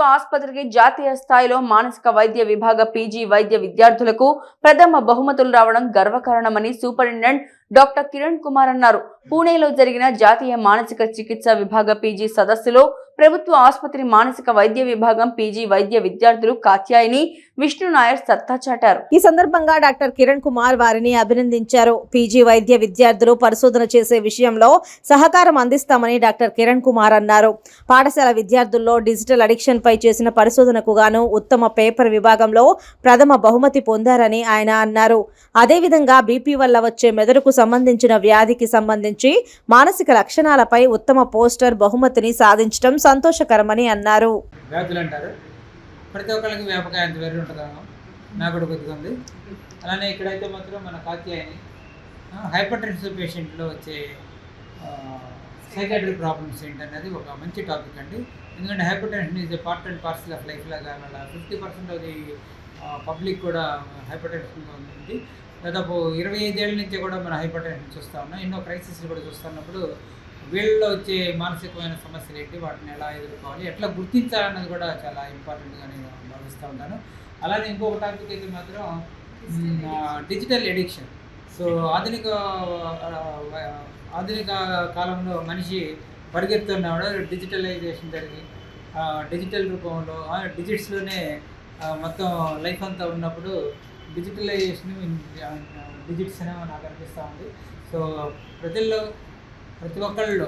ప్రభుత్వ ఆసుపత్రికి జాతీయ స్థాయిలో మానసిక వైద్య విభాగ పీజీ వైద్య విద్యార్థులకు ప్రథమ బహుమతులు రావడం గర్వకారణమని సూపరింటెండెంట్ డాక్టర్ కిరణ్ కుమార్ అన్నారు. పూణేలో జరిగిన జాతీయ మానసిక చికిత్స విభాగ పీజీ సదస్సులో ప్రభుత్వ ఆసుపత్రి మానసిక వైద్య విభాగం పీజీ వైద్య విద్యార్థులు కాత్యాయని విష్ణు నాయర్ సత్తా చాటారు. ఈ సందర్భంగా డాక్టర్ కిరణ్ కుమార్ వారిని అభినందించారు. పీజీ వైద్య విద్యార్థులు పరిశోధన చేసే విషయంలో సహకారం అందిస్తామని డాక్టర్ కిరణ్ కుమార్ అన్నారు. పాఠశాల విద్యార్థుల్లో డిజిటల్ అడిక్షన్ పై చేసిన పరిశోధనకు గాను ఉత్తమ పేపర్ విభాగంలో ప్రథమ బహుమతి పొందారని ఆయన అన్నారు. అదేవిధంగా బీపీ వల్ల వచ్చే మెదడుకు సంబంధించిన వ్యాధికి సంబంధించి మానసిక లక్షణాలపై ఉత్తమ పోస్టర్ బహుమతిని సాధించడం సంతోషకరమని అన్నారు. వ్యాధులు అంటారు ప్రతి ఒక్కరికి వ్యాపకాయ అంత వేరు నాకు కూడా కొద్దిగా ఉంది. అలానే ఇక్కడైతే మాత్రం మన కాత్యాయని హైపర్ టెన్షన్ పేషెంట్లో వచ్చే సైకాట్రిక్ ప్రాబ్లమ్స్ ఏంటనేది ఒక మంచి టాపిక్ అండి. ఎందుకంటే hypertension is a part and parcel of life లాగా ఫిఫ్టీ పర్సెంట్ అది పబ్లిక్ కూడా హైపర్ టెన్షన్ ఉంది. దాదాపు ఇరవై ఐదేళ్ళ నుంచి కూడా మన హైపర్ టెన్షన్ చూస్తూ ఉన్నాం. ఎన్నో క్రైసిస్లు కూడా చూస్తున్నప్పుడు వీళ్ళలో వచ్చే మానసికమైన సమస్యలు ఏంటి? వాటిని ఎలా ఎదుర్కోవాలి? ఎట్లా గుర్తించాలన్నది కూడా చాలా ఇంపార్టెంట్గా నేను భావిస్తూ ఉంటాను. అలానే ఇంకొక టాపిక్ అయితే మాత్రం డిజిటల్ ఎడిక్షన్. సో ఆధునిక ఆధునిక కాలంలో మనిషి పరిగెత్తున్నాడు డిజిటలైజేషన్ జరిగి డిజిటల్ రూపంలో డిజిట్స్లోనే మొత్తం లైఫ్ అంతా ఉన్నప్పుడు డిజిటలైజేషన్ డిజిట్స్ అనే నాకు అనిపిస్తూ ఉంది. సో ప్రజల్లో ప్రతి ఒక్కళ్ళు